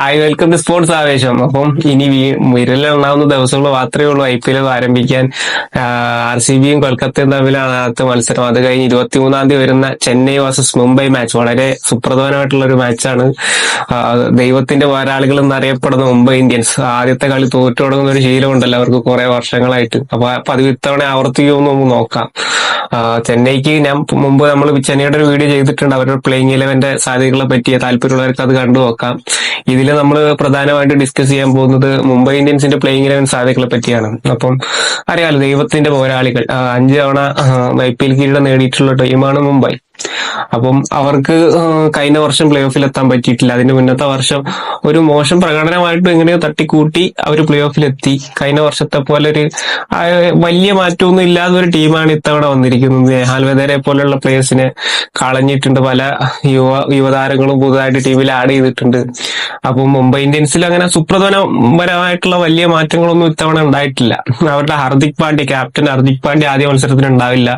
Hi welcome to sports ആവേശം അപ്പം ഇനി വീ- വിരലിലെണ്ണാവുന്ന ദിവസങ്ങൾ മാത്രമേ ഉള്ളൂ ഐ പി എൽ ആരംഭിക്കാൻ. ആർ സി ബിയും കൊൽക്കത്തയും തമ്മിലാണ് ആദ്യത്തെ മത്സരം. അത് കഴിഞ്ഞ് ഇരുപത്തിമൂന്നാം തീയതി വരുന്ന ചെന്നൈ വേഴ്സസ് മുംബൈ മാച്ച് വളരെ സുപ്രധാനമായിട്ടുള്ള ഒരു മാച്ചാണ് ദൈവത്തിന്റെ പോരാളികൾ എന്നറിയപ്പെടുന്ന മുംബൈ ഇന്ത്യൻസ്. ആദ്യത്തെ കളി തോറ്റു തുടങ്ങുന്ന ഒരു ശീലമുണ്ടല്ലോ അവർക്ക് കുറെ വർഷങ്ങളായിട്ട്. അപ്പൊ പതിവ് ഇത്തവണ ആവർത്തിക്കുമെന്ന് നമുക്ക് നോക്കാം. ചെന്നൈക്ക് ഞാൻ മുമ്പ് നമ്മൾ ചെന്നൈയുടെ ഒരു വീഡിയോ ചെയ്തിട്ടുണ്ട്. അവരുടെ പ്ലേയിങ് ഇലവന്റെ സാധ്യതകളെ പറ്റിയ താല്പര്യമുള്ളവർക്ക് അത് കണ്ടു നോക്കാം. ഇതിൽ നമ്മൾ പ്രധാനമായിട്ട് ഡിസ്കസ് ചെയ്യാൻ പോകുന്നത് മുംബൈ ഇന്ത്യൻസിന്റെ പ്ലേയിങ് ഇലവൻ സാധ്യതകളെ പറ്റിയാണ്. അപ്പം അറിയാലോ ദൈവത്തിന്റെ പോരാളികൾ അഞ്ചു തവണ ഐ പി എൽ കിരീടം നേടിയിട്ടുള്ള ടീമാണ് മുംബൈ. അപ്പം അവർക്ക് കഴിഞ്ഞ വർഷം പ്ലേ ഓഫിൽ എത്താൻ പറ്റിയിട്ടില്ല. അതിന് മുന്നത്തെ വർഷം ഒരു മോശം പ്രകടനമായിട്ട് എങ്ങനെയോ തട്ടിക്കൂട്ടി അവർ പ്ലേ ഓഫിൽ എത്തി കഴിഞ്ഞ വർഷത്തെ പോലെ ഒരു വലിയ മാറ്റമൊന്നും ഇല്ലാത്ത ഒരു ടീമാണ് ഇത്തവണ വന്നിരിക്കുന്നത്. നെഹാൽ വെദരെ പോലെയുള്ള പ്ലേയേഴ്സിനെ കളഞ്ഞിട്ടുണ്ട്. പല യുവ യുവതാരങ്ങളും പുതുതായിട്ട് ടീമിൽ ആഡ് ചെയ്തിട്ടുണ്ട്. അപ്പം മുംബൈ ഇന്ത്യൻസിൽ അങ്ങനെ സുപ്രധാനപരമായിട്ടുള്ള വലിയ മാറ്റങ്ങളൊന്നും ഇത്തവണ ഉണ്ടായിട്ടില്ല. അവരുടെ ഹർദിക് പാണ്ഡ്യ ക്യാപ്റ്റൻ ഹർദിക് പാണ്ഡ്യ ആദ്യ മത്സരത്തിന് ഉണ്ടാവില്ല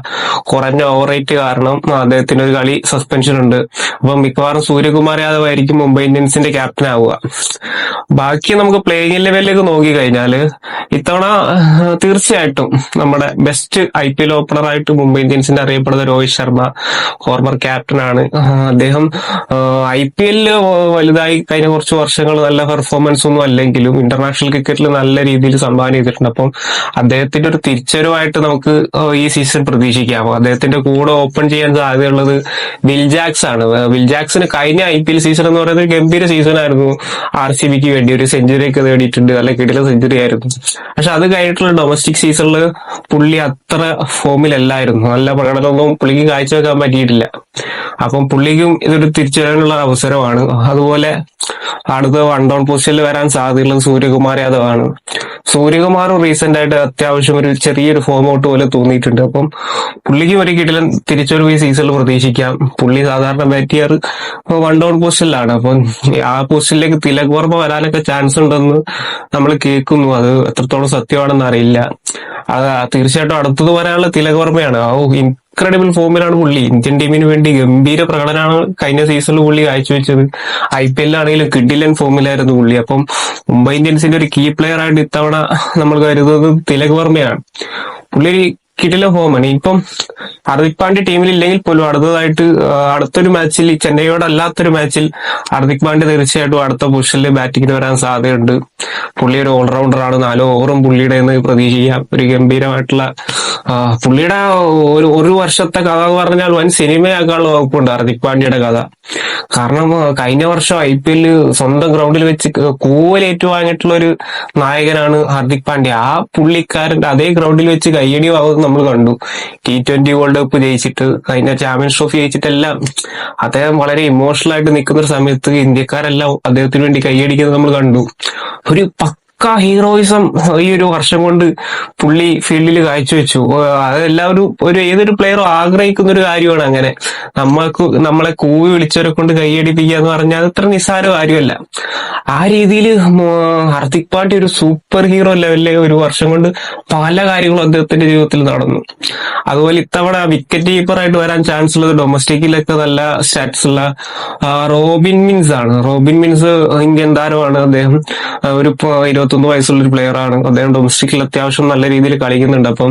കുറഞ്ഞ ഓവർ റേറ്റ് കാരണം അദ്ദേഹത്തിന് ഒരു കളി സസ്പെൻഷൻ ഉണ്ട്. അപ്പം മിക്കവാറും സൂര്യകുമാർ യാദവ് ആയിരിക്കും മുംബൈ ഇന്ത്യൻസിന്റെ ക്യാപ്റ്റൻ ആവുക. ബാക്കി നമുക്ക് പ്ലേയിങ് ലെവലിലേക്ക് നോക്കി കഴിഞ്ഞാൽ ഇത്തവണ തീർച്ചയായിട്ടും നമ്മുടെ best I P L opener ആയിട്ട് മുംബൈ ഇന്ത്യൻസിന്റെ അറിയപ്പെടുന്ന രോഹിത് ശർമ്മ ഫോർമർ ക്യാപ്റ്റൻ ആണ്. അദ്ദേഹം ഐ പി എല്ലിൽ വലുതായി കഴിഞ്ഞ കുറച്ച് വർഷങ്ങൾ നല്ല പെർഫോമൻസ് ഒന്നും അല്ലെങ്കിലും ഇന്റർനാഷണൽ ക്രിക്കറ്റിൽ നല്ല രീതിയിൽ സംഭാവന ചെയ്തിട്ടുണ്ട്. അപ്പം അദ്ദേഹത്തിന്റെ ഒരു തിരിച്ചറിവായിട്ട് നമുക്ക് ഈ സീസൺ പ്രതീക്ഷിക്കാം. അദ്ദേഹത്തിന്റെ കൂടെ ഓപ്പൺ ചെയ്യാൻ സാധ്യതയുള്ളത് വിൽ ജാക്സ് ആണ്. വിൽജാക്സിന് കഴിഞ്ഞ ഐ പി എൽ സീസൺ എന്ന് പറയുന്നത് ഗംഭീര സീസൺ ആയിരുന്നു. ആർ സി ബിക്ക് വേണ്ടി ഒരു സെഞ്ചുറി ഒക്കെ നേടിയിട്ടുണ്ട്. നല്ല കിടില സെഞ്ചുറി ആയിരുന്നു. പക്ഷെ അത് കഴിഞ്ഞിട്ടുള്ള ഡൊമസ്റ്റിക് സീസണിൽ പുള്ളി അത്ര ഫോമിലല്ലായിരുന്നു നല്ല പ്രകടനമൊന്നും പുള്ളിക്ക് കാഴ്ചവെക്കാൻ പറ്റിയിട്ടില്ല. അപ്പം പുള്ളിക്കും ഇതൊരു തിരിച്ചറിയാനുള്ള അവസരമാണ്. അതുപോലെ അടുത്ത വൺ ഡൗൺ പൊസിഷനിൽ വരാൻ സാധ്യതയുള്ളത് സൂര്യകുമാർ യാദവ് ആണ് സൂര്യകുമാറും റീസെന്റ് ആയിട്ട് അത്യാവശ്യം ഒരു ചെറിയൊരു ഫോം ഔട്ട് പോലെ തോന്നിയിട്ടുണ്ട്. അപ്പം പുള്ളിക്കും ഒരു കിടിലൻ തിരിച്ചൊരു ഈ സീസണിൽ പ്രതീക്ഷിക്കാം. പുള്ളി സാധാരണ ബാറ്റ് ചെയ്യാറ് വൺ ഡൗൺ പൊസിഷനിലാണ് അപ്പം ആ പൊസിഷനിലേക്ക് തിലക് വർമ്മ വരാനൊക്കെ ചാൻസ് ഉണ്ടെന്ന് നമ്മൾ കേൾക്കുന്നു. അത് എത്രത്തോളം സത്യമാണെന്ന് അറിയില്ല. അത് തീർച്ചയായിട്ടും അടുത്തത് വരാനുള്ള തിലക് വർമ്മയാണ്. ഓ ഇൻക്രെഡിബിൾ ഫോമിലാണ് പുള്ളി. ഇന്ത്യൻ ടീമിന് വേണ്ടി ഗംഭീര പ്രകടനമാണ് കഴിഞ്ഞ സീസണിൽ പുള്ളി കാഴ്ചവെച്ചത്. ഐ പി എല്ലിലാണെങ്കിലും കിഡിലൻ ഫോമിലായിരുന്നു പുള്ളി. അപ്പം മുംബൈ ഇന്ത്യൻസിന്റെ ഒരു കീ പ്ലെയർ ആയിട്ട് ഇത്തവണ നമ്മൾ കരുതുന്നത് തിലക് വർമ്മയാണ്. പുള്ളി കിടില ഹോമാണ്. ഇപ്പം ഹർദിക് പാണ്ഡ്യ ടീമിൽ ഇല്ലെങ്കിൽ പോലും അടുത്തതായിട്ട് അടുത്തൊരു മാച്ചിൽ ചെന്നൈയോട് അല്ലാത്തൊരു മാച്ചിൽ ഹർദിക് പാണ്ഡ്യ തീർച്ചയായിട്ടും അടുത്ത പൊസിഷനിൽ ബാറ്റിങ്ങിന് വരാൻ സാധ്യതയുണ്ട്. പുള്ളി ഒരു ഓൾറൗണ്ടർ ആണ്. നാലോ ഓവറും പുള്ളിയുടെ എന്ന് പ്രതീക്ഷിക്കാം. ഒരു ഗംഭീരമായിട്ടുള്ള പുള്ളിയുടെ ഒരു ഒരു വർഷത്തെ കഥ എന്ന് പറഞ്ഞാൽ വൻ സിനിമയാക്കാനുള്ള വകുപ്പുണ്ട് ഹർദിക് പാണ്ഡ്യയുടെ കഥ. കാരണം കഴിഞ്ഞ വർഷം ഐ പി എല്ലിൽ സ്വന്തം ഗ്രൗണ്ടിൽ വെച്ച് കൂവലേറ്റു വാങ്ങിയിട്ടുള്ള ഒരു നായകനാണ് ഹർദിക് പാണ്ഡ്യ. ആ പുള്ളിക്കാരന്റെ അതേ ഗ്രൗണ്ടിൽ വെച്ച് കയ്യടി വാങ്ങുന്നത് നമ്മൾ കണ്ടു. ടി ട്വന്റി വേൾഡ് കപ്പ് ജയിച്ചിട്ട് കഴിഞ്ഞ ചാമ്പ്യൻസ് ട്രോഫി ജയിച്ചിട്ടെല്ലാം അദ്ദേഹം വളരെ ഇമോഷണൽ ആയിട്ട് നിൽക്കുന്ന ഒരു സമയത്ത് ഇന്ത്യക്കാരെല്ലാം അദ്ദേഹത്തിന് വേണ്ടി കൈയടിക്കുന്നത് നമ്മൾ കണ്ടു. ഒരു പക്ക ഹീറോയിസം ഈ ഒരു വർഷം കൊണ്ട് പുള്ളി ഫീൽഡിൽ കാഴ്ചവെച്ചു അതെല്ലാവരും ഒരു ഏതൊരു പ്ലെയറും ആഗ്രഹിക്കുന്ന ഒരു കാര്യമാണ് അങ്ങനെ. നമ്മൾക്ക് നമ്മളെ കൂവി വിളിച്ചവരെ കൊണ്ട് കൈയടിപ്പിക്കുക എന്ന് പറഞ്ഞാൽ അത് അത്ര നിസ്സാര കാര്യമല്ല. ആ രീതിയിൽ ഹർദിക് പാണ്ഡ്യ ഒരു സൂപ്പർ ഹീറോ ലെവലിലെ ഒരു വർഷം കൊണ്ട് പല കാര്യങ്ങളും അദ്ദേഹത്തിന്റെ ജീവിതത്തിൽ നടന്നു. അതുപോലെ ഇത്തവണ വിക്കറ്റ് കീപ്പർ ആയിട്ട് വരാൻ ചാൻസ് ഉള്ളത് ഡൊമസ്റ്റിക്കിലൊക്കെ നല്ല സ്റ്റാറ്റ്സ് ഉള്ള റോബിൻ മിൻസ് ആണ്. റോബിൻ മിൻസ് ഇന്ത്യൻ താരമാണ് അദ്ദേഹം ഒരു പ- ഇരുപത്തൊന്ന് വയസ്സുള്ള ഒരു പ്ലെയർ ആണ്. അദ്ദേഹം ഡൊമസ്റ്റിക്കിൽ അത്യാവശ്യം നല്ല രീതിയിൽ കളിക്കുന്നുണ്ട്. അപ്പം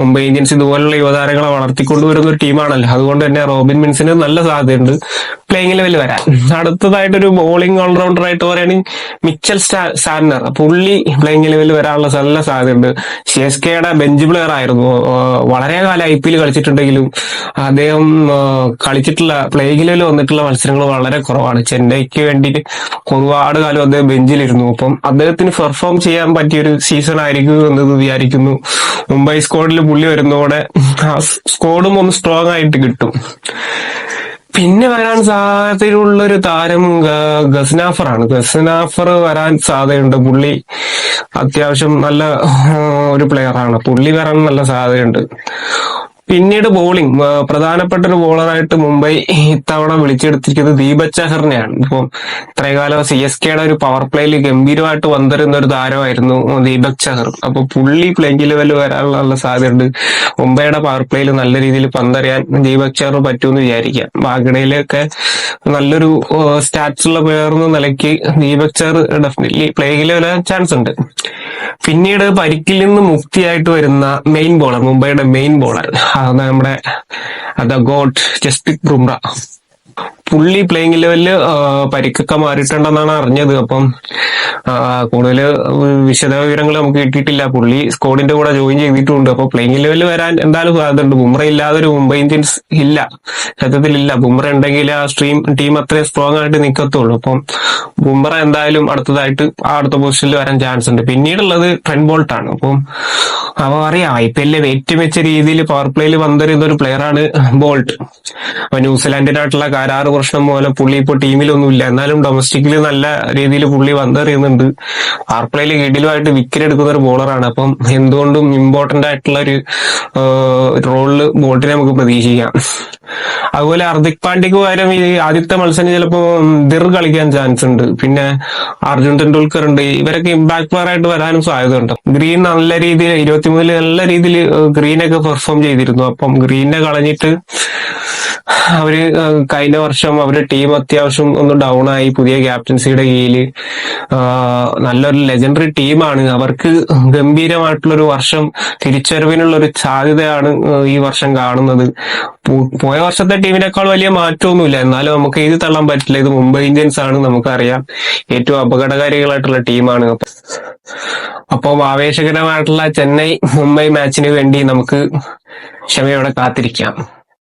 മുംബൈ ഇന്ത്യൻസ് ഇതുപോലുള്ള യുവതാരങ്ങളെ വളർത്തിക്കൊണ്ടുവരുന്ന ഒരു ടീമാണല്ലോ. അതുകൊണ്ട് തന്നെ റോബിൻ മിൻസിന് നല്ല സാധ്യതയുണ്ട് പ്ലേയിങ് ലെവലിൽ വരാൻ. അടുത്തതായിട്ടൊരു ബോളിംഗ് ഓൾറൗണ്ടർ ആയിട്ട് പറയുകയാണെങ്കിൽ മിച്ചൽ സാർനർ പുള്ളി പ്ലേയിങ് ലെവലിൽ വരാനുള്ള നല്ല സാധ്യതയുണ്ട്. സി എസ് കെയുടെ ബെഞ്ച് പ്ലെയർ ആയിരുന്നു. വളരെ കാലം ഐ പി എൽ കളിച്ചിട്ടുണ്ടെങ്കിലും അദ്ദേഹം കളിച്ചിട്ടുള്ള പ്ലേയിങ് ലെവലിൽ വന്നിട്ടുള്ള മത്സരങ്ങൾ വളരെ കുറവാണ്. ചെന്നൈക്ക് വേണ്ടിയിട്ട് ഒരുപാട് കാലം അദ്ദേഹം ബെഞ്ചിലിരുന്നു അപ്പം അദ്ദേഹത്തിന് പെർഫോം ചെയ്യാൻ പറ്റിയൊരു സീസൺ ആയിരിക്കും എന്ന് വിചാരിക്കുന്നു. മുംബൈ സ്ക്വാഡിൽ പുള്ളി വരുന്നതോടെ ആ സ്ക്വാഡും ഒന്ന് സ്ട്രോങ് ആയിട്ട് കിട്ടും. പിന്നെ വരാൻ സാധ്യതയുള്ള ഒരു താരം ഗസ്നാഫറാണ് ഗസ്നാഫർ വരാൻ സാധ്യതയുണ്ട്. പുള്ളി അത്യാവശ്യം നല്ല ഒരു പ്ലെയറാണ് പുള്ളി വരാൻ നല്ല സാധ്യതയുണ്ട്. പിന്നീട് ബോളിംഗ് പ്രധാനപ്പെട്ട ഒരു ബോളറായിട്ട് മുംബൈ ഇത്തവണ വിളിച്ചെടുത്തിരിക്കുന്നത് ദീപക് ചഹറിനെയാണ്. ഇപ്പം ഇത്രകാലം സി എസ് കെയുടെ ഒരു പവർ പ്ലേയിൽ ഗംഭീരമായിട്ട് വന്നിരുന്ന ഒരു താരമായിരുന്നു ദീപക് ചഹർ. അപ്പൊ പുള്ളി പ്ലേയിങ് ലെവലിൽ വരാനുള്ള സാധ്യതയുണ്ട്. മുംബൈയുടെ പവർ പ്ലേയിൽ നല്ല രീതിയിൽ പന്തറിയാൻ ദീപക് ചഹർ പറ്റുമെന്ന് വിചാരിക്കാം. വാഗഡയിലൊക്കെ നല്ലൊരു സ്റ്റാറ്റ്സുള്ള പ്ലെയർ എന്ന നിലയ്ക്ക് ദീപക് ചഹർ ഡെഫിനറ്റ്ലി പ്ലേയിങ്ങിൽ വരാൻ ചാൻസ് ഉണ്ട്. പിന്നീട് പരിക്കിൽ നിന്ന് മുക്തിയായിട്ട് വരുന്ന മെയിൻ ബോളർ മുംബൈയുടെ മെയിൻ ബോളർ നമ്മുടെ ദ ഗോഡ് ജസ്പ്രീത് ബുംറ പുള്ളി പ്ലേയിങ് ലെവലിൽ പരിക്കൊക്കെ മാറിയിട്ടുണ്ടെന്നാണ് അറിഞ്ഞത്. അപ്പം കൂടുതൽ വിശദ വിവരങ്ങൾ നമുക്ക് കിട്ടിയിട്ടില്ല. പുള്ളി സ്കോഡിന്റെ കൂടെ ജോയിൻ ചെയ്തിട്ടുണ്ട്. അപ്പൊ പ്ലേയിങ് ലെവലിൽ വരാൻ എന്തായാലും സാധ്യതയുണ്ട്. ബുംറ ഇല്ലാതെ ഒരു മുംബൈ ഇന്ത്യൻസ് ഇല്ല. സത്യത്തിൽ ഇല്ല ബുംറ ഉണ്ടെങ്കിൽ ആ സ്ട്രീം ടീം അത്രയും സ്ട്രോങ് ആയിട്ട് നിൽക്കത്തുള്ളൂ അപ്പം ബുംറ എന്തായാലും അടുത്തതായിട്ട് ആ അടുത്ത പൊസിഷനിൽ വരാൻ ചാൻസ് ഉണ്ട്. പിന്നീടുള്ളത് ട്രെൻ ബോൾട്ട് ആണ്. അപ്പം അവ അറിയാം ഐ പി എല്ലിലെ ഏറ്റവും മെച്ച രീതിയിൽ പവർ പ്ലേയിൽ വന്നിരുന്ന ഒരു പ്ലെയർ ആണ് ബോൾട്ട് അപ്പൊ ന്യൂസിലാൻഡിനായിട്ടുള്ള കരാറ് പ്രശ്നം പോലെ പുള്ളി ഇപ്പോൾ ടീമിലൊന്നും ഇല്ല. എന്നാലും ഡൊമസ്റ്റിക്കിൽ നല്ല രീതിയിൽ പുള്ളി വന്നെറിയുന്നുണ്ട് പവർ ഇടിലുമായിട്ട് വിക്കറ്റ് എടുക്കുന്ന ഒരു ബോളറാണ് അപ്പം എന്തുകൊണ്ടും ഇമ്പോർട്ടന്റ് ആയിട്ടുള്ള ഒരു റോളിൽ ബോൾട്ടിനെ നമുക്ക് പ്രതീക്ഷിക്കാം. അതുപോലെ ഹർദിക് പാണ്ഡ്യക്ക് പകരം ഈ ആദ്യത്തെ മത്സരം ചിലപ്പോ ദിർ കളിക്കാൻ ചാൻസ് ഉണ്ട്. പിന്നെ അർജുൻ ടെണ്ടുൽക്കർ ഉണ്ട്. ഇവരൊക്കെ ഇമ്പാക്ട് പ്ലെയർ ആയിട്ട് വരാനും സാധ്യതയുണ്ട്. ഗ്രീൻ നല്ല രീതിയിൽ ഇരുപത്തിമൂന്നിൽ നല്ല രീതിയിൽ ഗ്രീനൊക്കെ പെർഫോം ചെയ്തിരുന്നു. അപ്പം ഗ്രീനെ കളഞ്ഞിട്ട് അവർ കഴിഞ്ഞ വർഷം അവരുടെ ടീം അത്യാവശ്യം ഒന്ന് ഡൗൺ ആയി. പുതിയ ക്യാപ്റ്റൻസിയുടെ കീഴിൽ നല്ലൊരു ലെജൻഡറി ടീമാണ് അവർക്ക് ഗംഭീരമായിട്ടുള്ള ഒരു വർഷം തിരിച്ചറിവിനുള്ള ഒരു സാധ്യതയാണ് ഈ വർഷം കാണുന്നത്. പോയ വർഷത്തെ ടീമിനേക്കാൾ വലിയ മാറ്റമൊന്നുമില്ല. എന്നാലും നമുക്ക് എഴുതി തള്ളാൻ പറ്റില്ല. ഇത് മുംബൈ ഇന്ത്യൻസ് ആണ് നമുക്കറിയാം. ഏറ്റവും അപകടകാരികളായിട്ടുള്ള ടീമാണ് അപ്പം ആവേശകരമായിട്ടുള്ള ചെന്നൈ മുംബൈ മാച്ചിന് വേണ്ടി നമുക്ക് ക്ഷമയോടെ കാത്തിരിക്കാം.